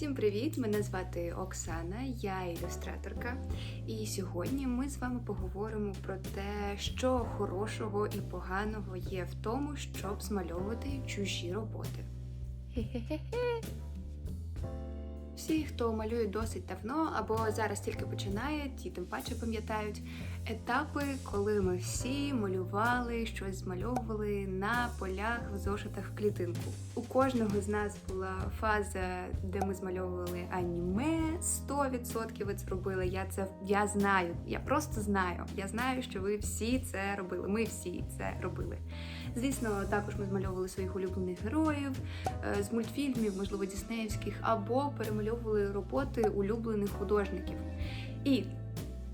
Всім привіт! Мене звати Оксана, я ілюстраторка. І сьогодні ми з вами поговоримо про те, що хорошого і поганого є в тому, щоб змальовувати чужі роботи. Всі, хто малює досить давно або зараз тільки починають, і тим паче пам'ятають етапи, коли ми всі малювали щось змальовували на полях в зошитах в клітинку. У кожного з нас була фаза, де ми змальовували аніме, 100% ви це робили. Я це я знаю. Я просто знаю. Я знаю, що ви всі це робили. Ми всі це робили. Звісно, також ми змальовували своїх улюблених героїв е, з мультфільмів, можливо, діснеївських, або перемальовували роботи улюблених художників. І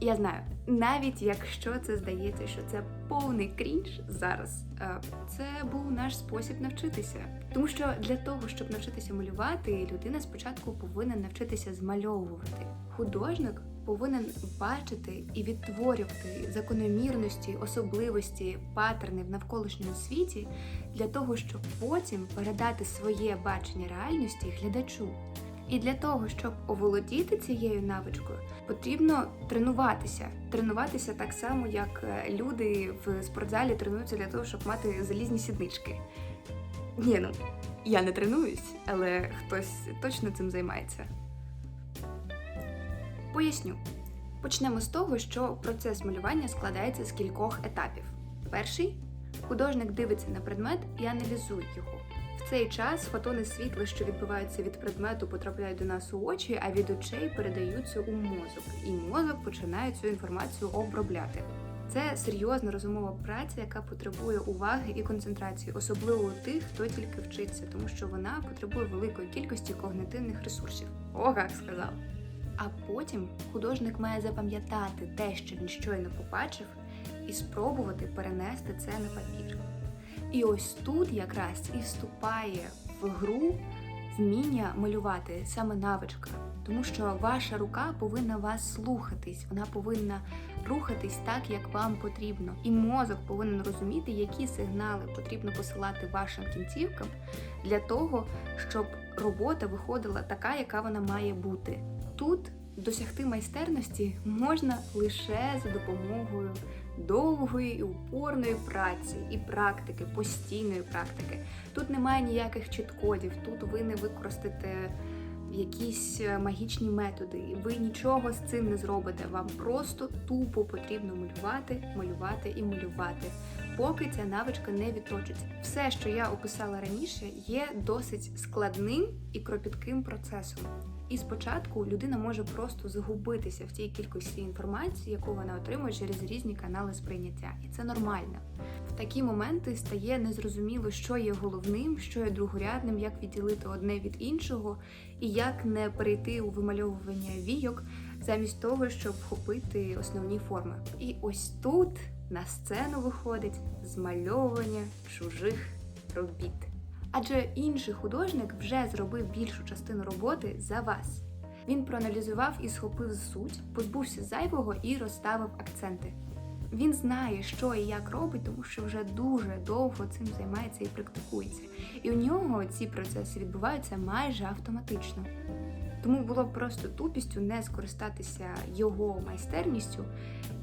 я знаю, навіть якщо це здається, що це повний крінж зараз, е, це був наш спосіб навчитися. Тому що для того, щоб навчитися малювати, людина спочатку повинна навчитися змальовувати. Художник повинен бачити і відтворювати закономірності, особливості, паттерни в навколишньому світі для того, щоб потім передати своє бачення реальності глядачу. І для того, щоб оволодіти цією навичкою, потрібно тренуватися. Тренуватися так само, як е, люди в спортзалі тренуються для того, щоб мати залізні сіднички. Ні, ну я не тренуюсь, але хтось точно цим займається. Поясню. Почнемо з того, що процес малювання складається з кількох етапів. Перший художник дивиться на предмет і аналізує його. Цей час фотони світла, що відбиваються від предмету, потрапляють до нас у очі, а від очей передаються у мозок, і мозок починає цю інформацію обробляти. Це серйозна розумова праця, яка потребує уваги і концентрації, особливо у тих, хто тільки вчиться, тому що вона потребує великої кількості когнитивних ресурсів. О, як сказав. А потім художник має запам'ятати те, що він щойно побачив, і спробувати перенести це на папір. І ось тут якраз і вступає в гру вміння малювати саме навичка, тому що ваша рука повинна вас слухатись, вона повинна рухатись так, як вам потрібно. І мозок повинен розуміти, які сигнали потрібно посилати вашим кінцівкам для того, щоб робота виходила така, яка вона має бути. Тут досягти майстерності можна лише за допомогою довгої і упорної праці і практики, постійної практики. Тут немає ніяких чіткодів, тут ви не використаєте якісь е, магічні методи, і ви нічого з цим не зробите. Вам просто тупо потрібно малювати, малювати і малювати, поки ця навичка не відточиться. Все, що я описала раніше, є досить складним і кропітким процесом. І спочатку людина може просто загубитися в тій кількості інформації, яку вона отримує через різні канали сприйняття, і це нормально. В такі моменти стає незрозуміло, що є головним, що є другорядним, як відділити одне від іншого, і як не перейти у вимальовування війок замість того, щоб вхопити основні форми. І ось тут на сцену виходить змальовування чужих робіт. Адже інший художник вже зробив більшу частину роботи за вас. Він проаналізував і схопив суть, позбувся зайвого і розставив акценти. Він знає, що і як робить, тому що вже дуже довго цим займається і практикується. І у нього ці процеси відбуваються майже автоматично. Тому було б просто тупістю не скористатися його майстерністю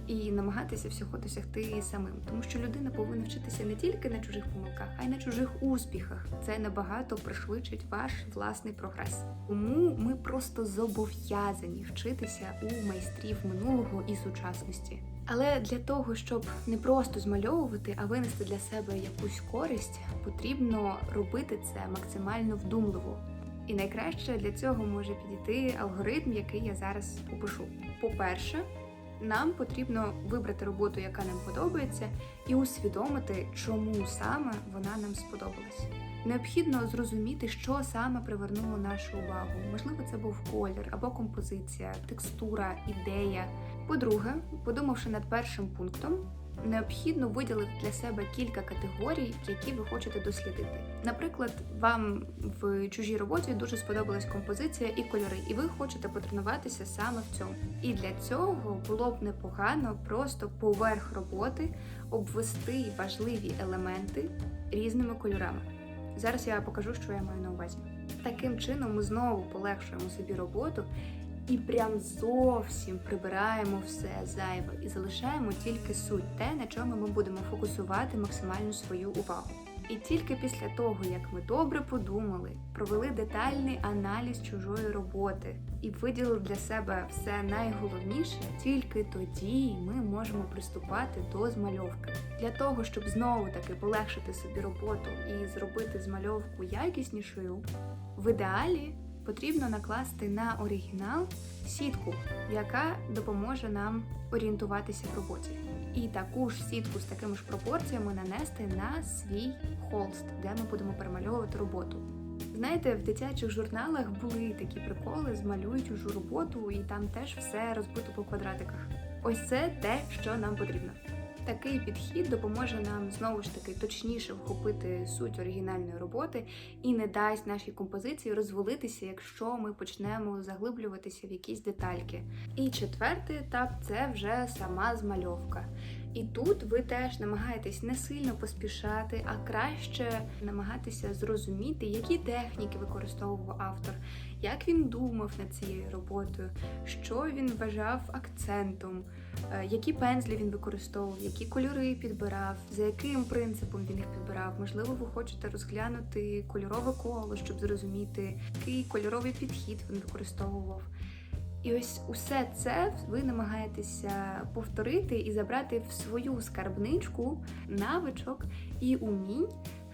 і намагатися всього досягти самим, тому що людина повинна вчитися не тільки на чужих помилках, а й на чужих успіхах. Це набагато пришвидшить ваш власний прогрес. Тому ми просто зобов'язані вчитися у майстрів минулого і сучасності. Але для того, щоб не просто змальовувати, а винести для себе якусь користь, потрібно робити це максимально вдумливо. І найкраще для цього може підійти алгоритм, який я зараз опишу. По-перше, нам потрібно вибрати роботу, яка нам подобається, і усвідомити, чому саме вона нам сподобалась. Необхідно зрозуміти, що саме привернуло нашу увагу. Можливо, це був колір або композиція, текстура, ідея. По-друге, подумавши над першим пунктом, необхідно виділити для себе кілька категорій, які ви хочете дослідити. Наприклад, вам в чужій роботі дуже сподобалась композиція і кольори, і ви хочете потренуватися саме в цьому. І для цього було б непогано просто поверх роботи обвести важливі елементи різними кольорами. Зараз я покажу, що я маю на увазі. Таким чином ми знову полегшуємо собі роботу і прям зовсім прибираємо все зайве і залишаємо тільки суть, те, на чому ми будемо фокусувати максимальну свою увагу. І тільки після того, як ми добре подумали, провели детальний аналіз чужої роботи і виділили для себе все найголовніше, тільки тоді ми можемо приступати до змальовки. Для того, щоб знову таки полегшити собі роботу і зробити змальовку якіснішою, в ідеалі потрібно накласти на оригінал сітку, яка допоможе нам орієнтуватися в роботі. І таку ж сітку з такими ж пропорціями нанести на свій холст, де ми будемо перемальовувати роботу. Знаєте, в дитячих журналах були такі приколи, змалюють чужу роботу, і там теж все розбито по квадратиках. Ось це те, що нам потрібно. Такий підхід допоможе нам знову ж таки точніше вхопити суть оригінальної роботи і не дасть нашій композиції розвалитися, якщо ми почнемо заглиблюватися в якісь детальки. І четвертий етап це вже сама змальовка. І тут ви теж намагаєтесь не сильно поспішати, а краще намагатися зрозуміти, які техніки використовував автор, як він думав над цією роботою, що він вважав акцентом, е, які пензлі він використовував, які кольори підбирав, за яким принципом він їх підбирав. Можливо, ви хочете розглянути кольорове коло, щоб зрозуміти, який кольоровий підхід він використовував. І ось усе це ви намагаєтеся повторити і забрати в свою скарбничку навичок і умінь,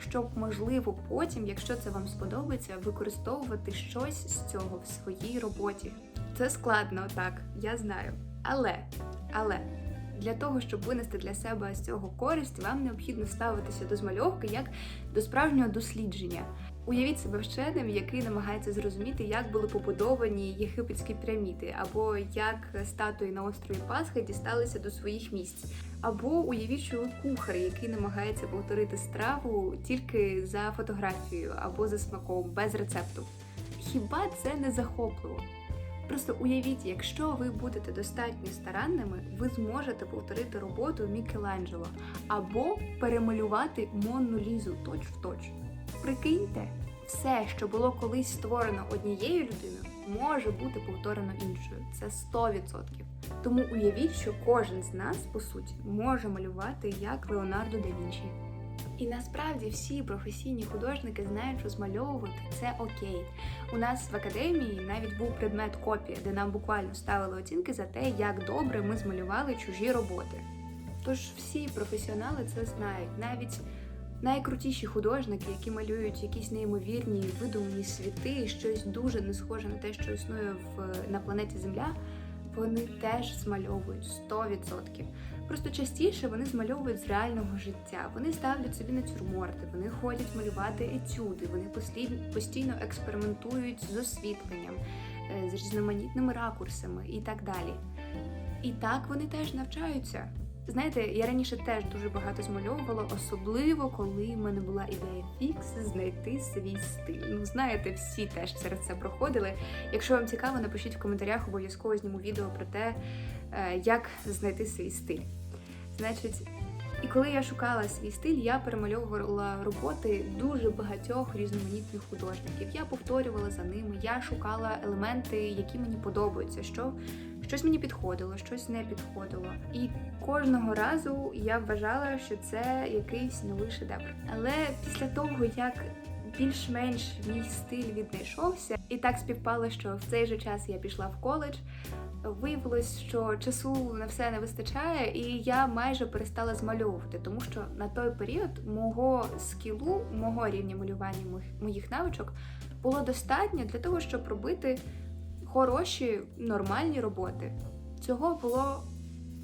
щоб можливо потім, якщо це вам сподобається, використовувати щось з цього в своїй роботі. Це складно, так, я знаю. Але, але для того, щоб винести для себе з цього користь, вам необхідно ставитися до змальовки як до справжнього дослідження. Уявіть себе вченим, який намагається зрозуміти, як були побудовані єгипетські піраміди, або як статуї на острові Пасхи дісталися до своїх місць. Або уявіть, що кухар, який намагається повторити страву тільки за фотографією або за смаком, без рецепту. Хіба це не захопливо? Просто уявіть, якщо ви будете достатньо старанними, ви зможете повторити роботу Мікеланджело або перемалювати Монну Лізу точ в точ. Прикиньте, все, що було колись створено однією людиною, може бути повторено іншою. Це 100%. Тому уявіть, що кожен з нас, по суті, може малювати як Леонардо да Вінчі. І насправді всі професійні художники знають, що змальовувати це окей. У нас в академії навіть був предмет копія, де нам буквально ставили оцінки за те, як добре ми змалювали чужі роботи. Тож всі професіонали це знають, навіть найкрутіші художники, які малюють якісь неймовірні видумані світи, щось дуже не схоже на те, що існує в на планеті Земля. Вони теж змальовують 100%. Просто частіше вони змальовують з реального життя. Вони ставлять собі натюрморти, вони ходять малювати етюди, вони постійно експериментують з освітленням, е, з різноманітними ракурсами і так далі. І так вони теж навчаються. Знаєте, я раніше теж дуже багато змальовувала, особливо коли в мене була ідея фікс знайти свій стиль. Ну, знаєте, всі теж через це проходили. Якщо вам цікаво, напишіть в коментарях, обов'язково зніму відео про те, е, як знайти свій стиль. Значить, і коли я шукала свій стиль, я перемальовувала роботи дуже багатьох різноманітних художників. Я повторювала за ними, я шукала елементи, які мені подобаються, що щось мені підходило, щось не підходило. І кожного разу я вважала, що це якийсь новий шедевр. Але після того, як більш-менш мій стиль віднайшовся, і так співпало, що в цей же час я пішла в коледж. Виявилось, що часу на все не вистачає, і я майже перестала змальовувати, тому що на той період мого скілу, мого рівня малювання моїх- моїх навичок було достатньо для того, щоб робити хороші, нормальні роботи. Цього було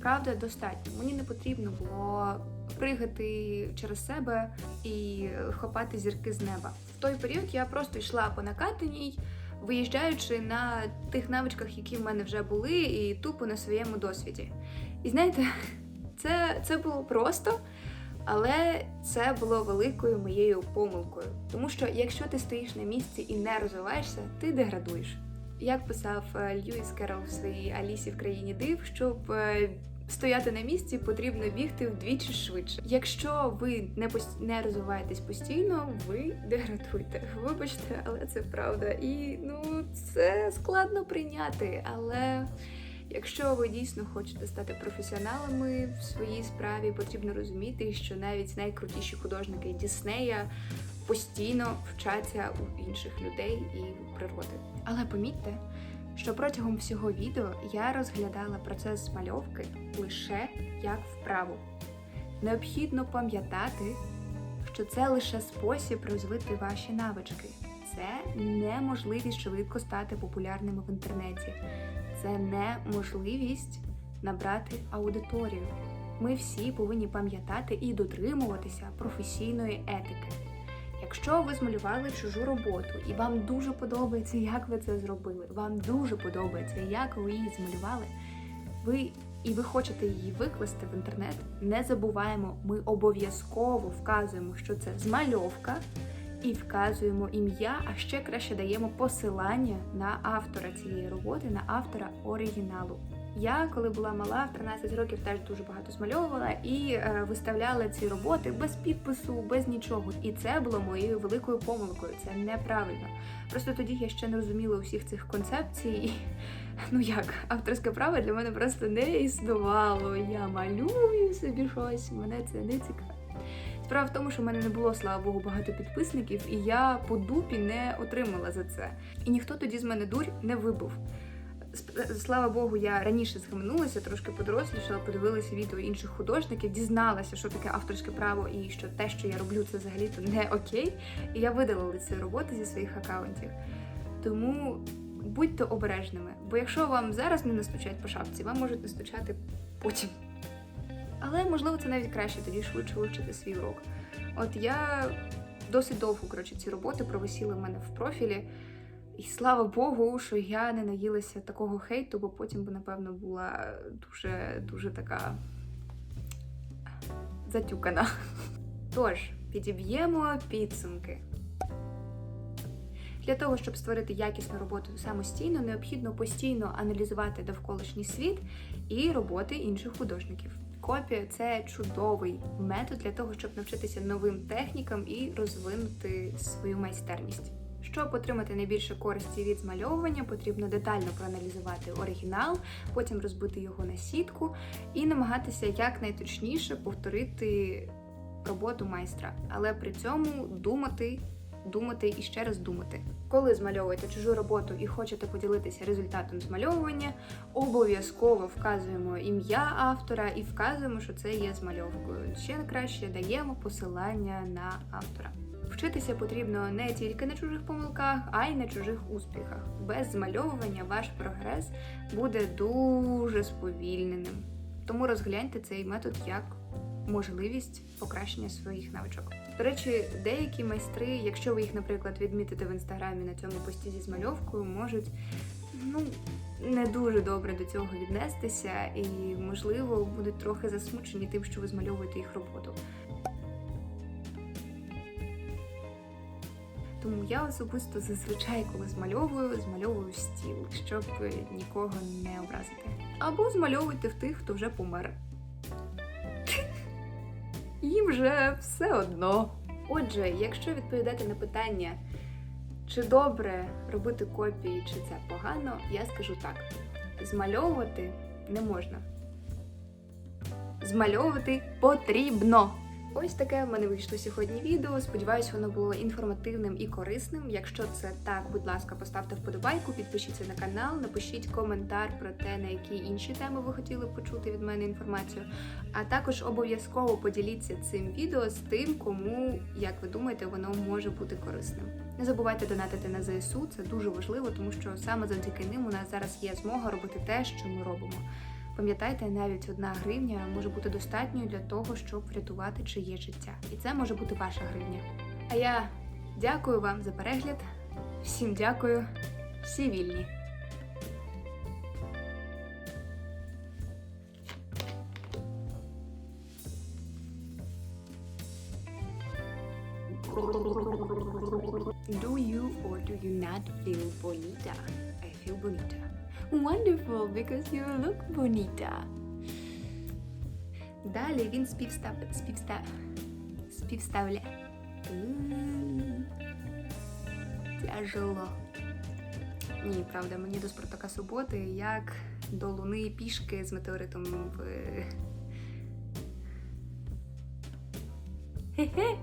правда достатньо. Мені не потрібно було пригати через себе і хопати зірки з неба. В той період я просто йшла по накатаній, виїжджаючи на тих навичках, які в мене вже були, і тупо на своєму досвіді. І знаєте, це, це було просто. Але це було великою моєю помилкою, тому що якщо ти стоїш на місці і не розвиваєшся, ти деградуєш. Як писав е, Льюіс Керол в своїй Алісі в країні див, щоб е, стояти на місці, потрібно бігти вдвічі швидше. Якщо ви не пос- не розвиваєтесь постійно, ви деградуєте. Вибачте, але це правда. І ну це складно прийняти. Але якщо ви дійсно хочете стати професіоналами в своїй справі, потрібно розуміти, що навіть найкрутіші художники Діснея постійно вчаться у інших людей і природи. Але помітьте, що протягом всього відео я розглядала процес змальовки лише як вправу. Необхідно пам'ятати, що це лише спосіб розвити ваші навички. Це не можливість швидко стати популярними в інтернеті. Це не можливість набрати аудиторію. Ми всі повинні пам'ятати і дотримуватися професійної етики. Якщо ви змалювали чужу роботу і вам дуже подобається, як ви це зробили, вам дуже подобається, як ви її змалювали, ви і ви хочете її викласти в інтернет, не забуваємо, ми обов'язково вказуємо, що це змальовка, і вказуємо ім'я, а ще краще даємо посилання на автора цієї роботи, на автора оригіналу. Я, коли була мала, в 13 років теж дуже багато змальовувала і е, виставляла ці роботи без підпису, без нічого. І це було моєю великою помилкою. Це неправильно. Просто тоді я ще не розуміла усіх цих концепцій. І, ну як, авторське право для мене просто не існувало. Я малюю собі щось, мене це не цікаво. Справа в тому, що в мене не було, слава Богу, багато підписників, і я по дупі не отримала за це. І ніхто тоді з мене дурь не вибув. Слава Богу, я раніше схаменулася, трошки подорослішала, подивилася відео інших художників, дізналася, що таке авторське право і що те, що я роблю, це взагалі-то не окей. І я видалила ці роботи зі своїх акаунтів. Тому будьте обережними, бо якщо вам зараз не настучать по шапці, вам можуть настучати потім. Але можливо це навіть краще тоді швидше вивчити свій урок. От я досить довго коротше, ці роботи провисіли в мене в профілі. І слава Богу, що я не наїлася такого хейту, бо потім би, напевно, була дуже дуже така затюкана. Тож, підіб'ємо підсумки. Для того, щоб створити якісну роботу самостійно, необхідно постійно аналізувати довколишній світ і роботи інших художників. Копія це чудовий метод для того, щоб навчитися новим технікам і розвинути свою майстерність. Щоб отримати найбільше користі від змальовування, потрібно детально проаналізувати оригінал, потім розбити його на сітку і намагатися якнайточніше повторити роботу майстра, але при цьому думати, думати і ще раз думати. Коли змальовуєте чужу роботу і хочете поділитися результатом змальовування, обов'язково вказуємо ім'я автора і вказуємо, що це є змальовкою. Ще краще даємо посилання на автора. Вчитися потрібно не тільки на чужих помилках, а й на чужих успіхах. Без змальовування ваш прогрес буде дуже сповільненим. Тому розгляньте цей метод як можливість покращення своїх навичок. До речі, деякі майстри, якщо ви їх, наприклад, відмітите в інстаграмі на цьому пості зі змальовкою, можуть ну не дуже добре до цього віднестися, і можливо будуть трохи засмучені тим, що ви змальовуєте їх роботу. Тому я особисто зазвичай, коли змальовую, змальовую стіл, щоб нікого не образити. Або змальовуйте в тих, хто вже помер. Їм вже все одно. Отже, якщо відповідати на питання, чи добре робити копії, чи це погано, я скажу так: змальовувати не можна. Змальовувати потрібно. Ось таке в мене вийшло сьогодні відео. Сподіваюсь, воно було інформативним і корисним. Якщо це так, будь ласка, поставте вподобайку, підпишіться на канал, напишіть коментар про те, на які інші теми ви хотіли почути від мене інформацію. А також обов'язково поділіться цим відео з тим, кому, як ви думаєте, воно може бути корисним. Не забувайте донатити на ЗСУ, це дуже важливо, тому що саме завдяки ним у нас зараз є змога робити те, що ми робимо. Пам'ятайте, навіть одна гривня може бути достатньою для того, щоб врятувати чиє життя. І це може бути ваша гривня. А я дякую вам за перегляд. Всім дякую, всі вільні. Do you or do you not feel bonita? I feel bonita. Wonderful, because you look bonita. Далі він співстав... співстав... співставля. Тяжело. Ні, правда, мені до Спартака суботи, як до Луни пішки з метеоритом в. Хе-хе.